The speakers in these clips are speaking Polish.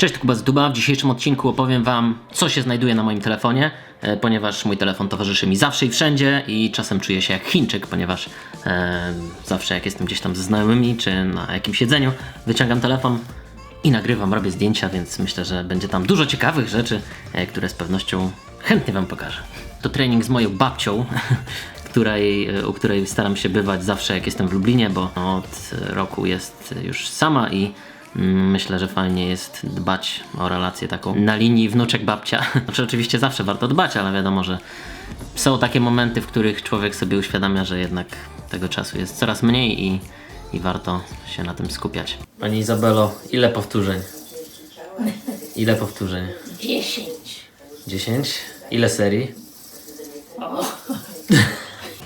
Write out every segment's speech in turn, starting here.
Cześć, Kuba z Duba. W dzisiejszym odcinku opowiem Wam, co się znajduje na moim telefonie, e, ponieważ mój telefon towarzyszy mi zawsze i wszędzie i czasem czuję się jak Chińczyk, ponieważ e, zawsze jak jestem gdzieś tam ze znajomymi czy na jakimś jedzeniu, wyciągam telefon i nagrywam, robię zdjęcia, więc myślę, że będzie tam dużo ciekawych rzeczy, e, które z pewnością chętnie Wam pokażę. To trening z moją babcią, której, e, u której staram się bywać zawsze jak jestem w Lublinie, bo od roku jest już sama i myślę, że fajnie jest dbać o relację taką na linii wnuczek-babcia. Znaczy oczywiście zawsze warto dbać, ale wiadomo, że są takie momenty, w których człowiek sobie uświadamia, że jednak tego czasu jest coraz mniej i, i warto się na tym skupiać. Pani Izabelo, ile powtórzeń? Ile powtórzeń? 10. 10? Ile serii?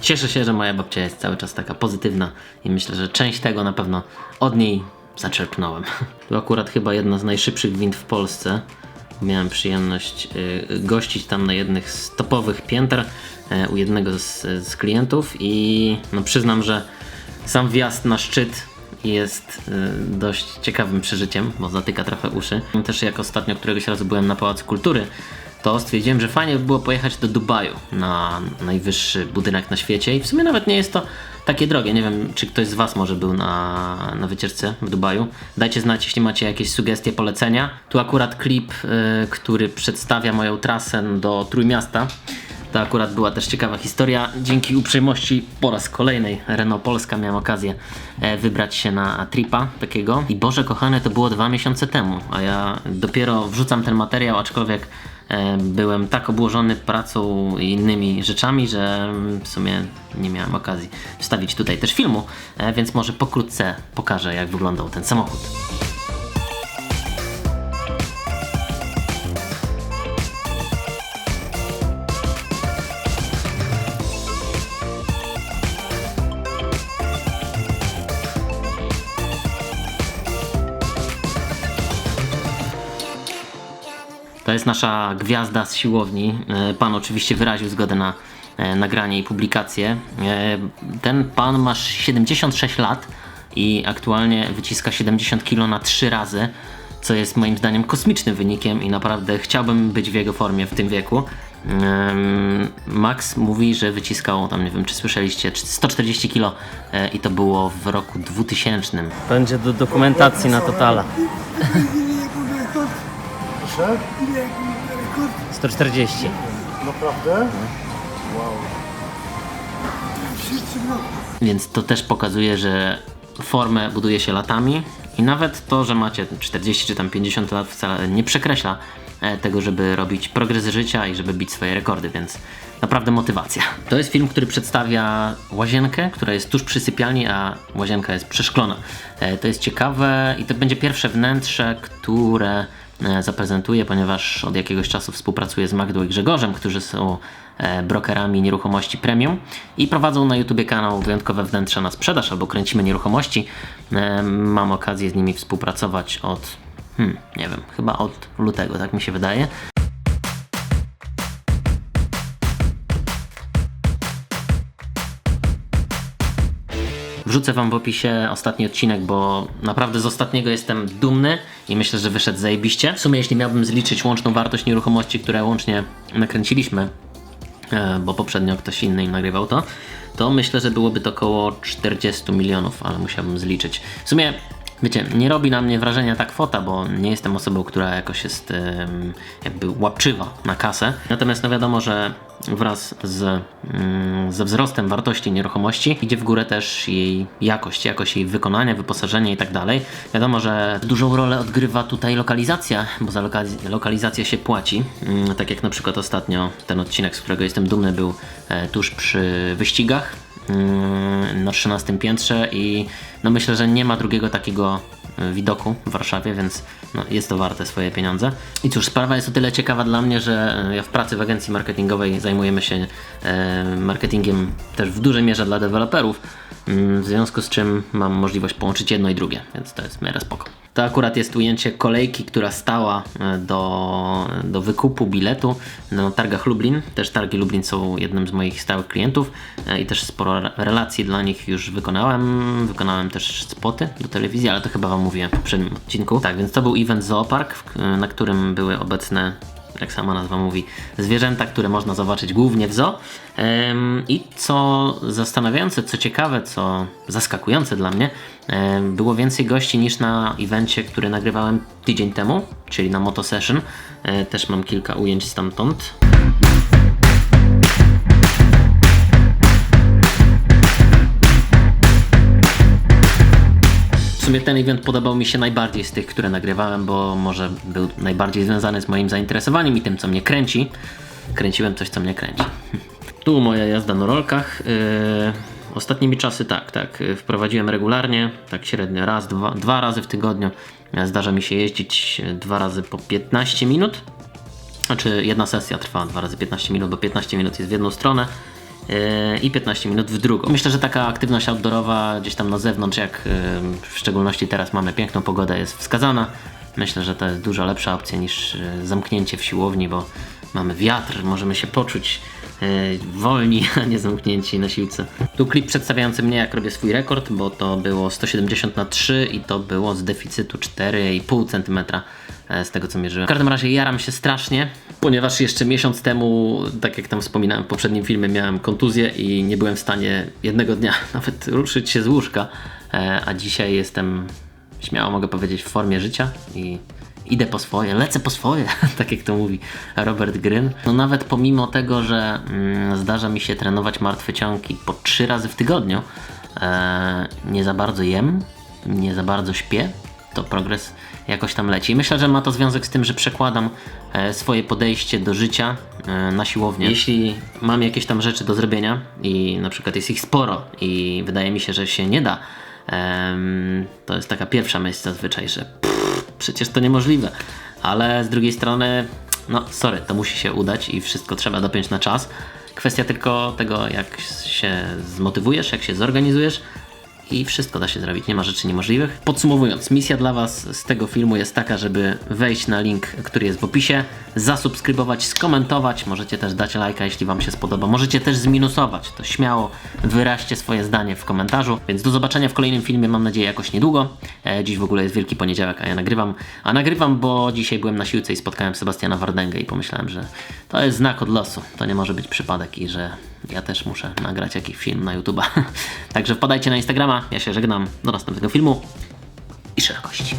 Cieszę się, że moja babcia jest cały czas taka pozytywna i myślę, że część tego na pewno od niej zaczerpnąłem. To akurat chyba jedna z najszybszych wind w Polsce. Miałem przyjemność y, gościć tam na jednych z topowych pięter y, u jednego z, z klientów i no, przyznam, że sam wjazd na szczyt jest y, dość ciekawym przeżyciem, bo zatyka trochę uszy. Też jak ostatnio któregoś razu byłem na Pałacu Kultury, to stwierdziłem, że fajnie by było pojechać do Dubaju na najwyższy budynek na świecie i w sumie nawet nie jest to takie drogie. Nie wiem, czy ktoś z Was może był na, na wycieczce w Dubaju. Dajcie znać, jeśli macie jakieś sugestie, polecenia. Tu akurat klip, y, który przedstawia moją trasę do Trójmiasta. To akurat była też ciekawa historia. Dzięki uprzejmości po raz kolejnej Renault Polska miałem okazję e, wybrać się na tripa takiego. I Boże kochane, to było dwa miesiące temu, a ja dopiero wrzucam ten materiał, aczkolwiek byłem tak obłożony pracą i innymi rzeczami, że w sumie nie miałem okazji wstawić tutaj też filmu, e, więc może pokrótce pokażę jak wyglądał ten samochód. To jest nasza gwiazda z siłowni. E, Pan oczywiście wyraził zgodę na e, nagranie i publikację. E, Ten pan ma 76 lat i aktualnie wyciska 70 kg na 3 razy, co jest moim zdaniem kosmicznym wynikiem i naprawdę chciałbym być w jego formie w tym wieku. Max mówi, że wyciskał tam, nie wiem czy słyszeliście, 140 kg i to było w roku 2000. Będzie do dokumentacji na Totala. Proszę? 140. Naprawdę? Więc to też pokazuje, że formę buduje się latami i nawet to, że macie 40 czy tam 50 lat wcale nie przekreśla e, tego, żeby robić progres życia i żeby bić swoje rekordy, więc naprawdę motywacja. To jest film, który przedstawia łazienkę, która jest tuż przy sypialni, a łazienka jest przeszklona. E, To jest ciekawe i to będzie pierwsze wnętrze, które zaprezentuję, ponieważ od jakiegoś czasu współpracuję z Magdą i Grzegorzem, którzy są e, brokerami nieruchomości premium i prowadzą na YouTubie kanał Wyjątkowe Wnętrza na sprzedaż albo Kręcimy Nieruchomości. E, Mam okazję z nimi współpracować od, hmm, nie wiem, chyba od lutego, tak mi się wydaje. Wrzucę Wam w opisie ostatni odcinek, bo naprawdę z ostatniego jestem dumny i myślę, że wyszedł zajebiście. W sumie jeśli miałbym zliczyć łączną wartość nieruchomości, które łącznie nakręciliśmy, e, bo poprzednio ktoś inny im nagrywał to, to myślę, że byłoby to około 40 milionów, ale musiałbym zliczyć. W sumie, wiecie, nie robi na mnie wrażenia ta kwota, bo nie jestem osobą, która jakoś jest jakby łapczywa na kasę. Natomiast no wiadomo, że wraz z, mm, ze wzrostem wartości nieruchomości idzie w górę też jej jakość, jakość jej wykonania, wyposażenie i tak dalej. Wiadomo, że dużą rolę odgrywa tutaj lokalizacja, bo za lokaliz- lokalizację się płaci. Mm, Tak jak na przykład ostatnio ten odcinek, z którego jestem dumny, był e, tuż przy wyścigach na 13 piętrze i no myślę, że nie ma drugiego takiego e, widoku w Warszawie, więc no, jest to warte swoje pieniądze. I cóż, sprawa jest o tyle ciekawa dla mnie, że e, ja w pracy w agencji marketingowej zajmujemy się marketingiem też w dużej mierze dla deweloperów, w związku z czym mam możliwość połączyć jedno i drugie, więc to jest w spoko. To akurat jest ujęcie kolejki, która stała e, do, do wykupu biletu na targach Lublin. Też targi Lublin są jednym z moich stałych klientów e, i też sporo re- relacji dla nich już wykonałem. Wykonałem też spoty do telewizji, ale to chyba Wam mówiłem w poprzednim odcinku. Tak, więc to był event Zoopark, na którym były obecne jak sama nazwa mówi, zwierzęta, które można zobaczyć głównie w zoo. I co zastanawiające, co ciekawe, co zaskakujące dla mnie, było więcej gości niż na evencie, który nagrywałem tydzień temu, czyli na Moto Session. E, Też mam kilka ujęć stamtąd. Sumie ten event podobał mi się najbardziej z tych, które nagrywałem, bo może był najbardziej związany z moim zainteresowaniem i tym, co mnie kręci. Kręciłem coś, co mnie kręci. Tu moja jazda na rolkach. Yy, ostatnimi czasy tak, tak. Wprowadziłem regularnie, tak średnio raz, dwa, dwa razy w tygodniu. Zdarza mi się jeździć yy, dwa razy po 15 minut. Znaczy jedna sesja trwa 2 razy 15 minut, bo 15 minut jest w jedną stronę i 15 minut w drugą. Myślę, że taka aktywność outdoorowa gdzieś tam na zewnątrz, jak w szczególności teraz mamy piękną pogodę, jest wskazana. Myślę, że to jest dużo lepsza opcja niż yy, zamknięcie w siłowni, bo mamy wiatr, możemy się poczuć yy, wolni, a nie zamknięci na siłce. Tu klip przedstawiający mnie, jak robię swój rekord, bo to było 170 na 3 i to było z deficytu 4,5 cm e, z tego co mierzyłem. W każdym razie jaram się strasznie, ponieważ jeszcze miesiąc temu, tak jak tam wspominałem w poprzednim filmie, miałem kontuzję i nie byłem w stanie jednego dnia nawet ruszyć się z łóżka, e, a dzisiaj jestem, śmiało mogę powiedzieć, w formie życia i idę po swoje, lecę po swoje, tak jak to mówi Robert Gryn. No nawet pomimo tego, że mm, zdarza mi się trenować martwe ciągi po trzy razy w tygodniu, e, nie za bardzo jem, nie za bardzo śpię, to progres jakoś tam leci. Myślę, że ma to związek z tym, że przekładam e, swoje podejście do życia e, na siłownię. Jeśli mam jakieś tam rzeczy do zrobienia i na przykład jest ich sporo i wydaje mi się, że się nie da, to jest taka pierwsza myśl zazwyczaj, że pff, przecież to niemożliwe. Ale z drugiej strony, no sorry, to musi się udać i wszystko trzeba dopiąć na czas. Kwestia tylko tego, jak się zmotywujesz, jak się zorganizujesz, i wszystko da się zrobić, nie ma rzeczy niemożliwych. Podsumowując, misja dla Was z tego filmu jest taka, żeby wejść na link, który jest w opisie, zasubskrybować, skomentować, możecie też dać lajka, jeśli Wam się spodoba, możecie też zminusować, to śmiało. Wyraźcie swoje zdanie w komentarzu, więc do zobaczenia w kolejnym filmie, mam nadzieję jakoś niedługo. E, dziś w ogóle jest Wielki Poniedziałek, a ja nagrywam, a nagrywam, bo dzisiaj byłem na siłce i spotkałem Sebastiana Wardęgę i pomyślałem, że to jest znak od losu, to nie może być przypadek i że ja też muszę nagrać jakiś film na YouTube'a. Także wpadajcie na Instagrama, ja się żegnam, do następnego filmu i szerokości.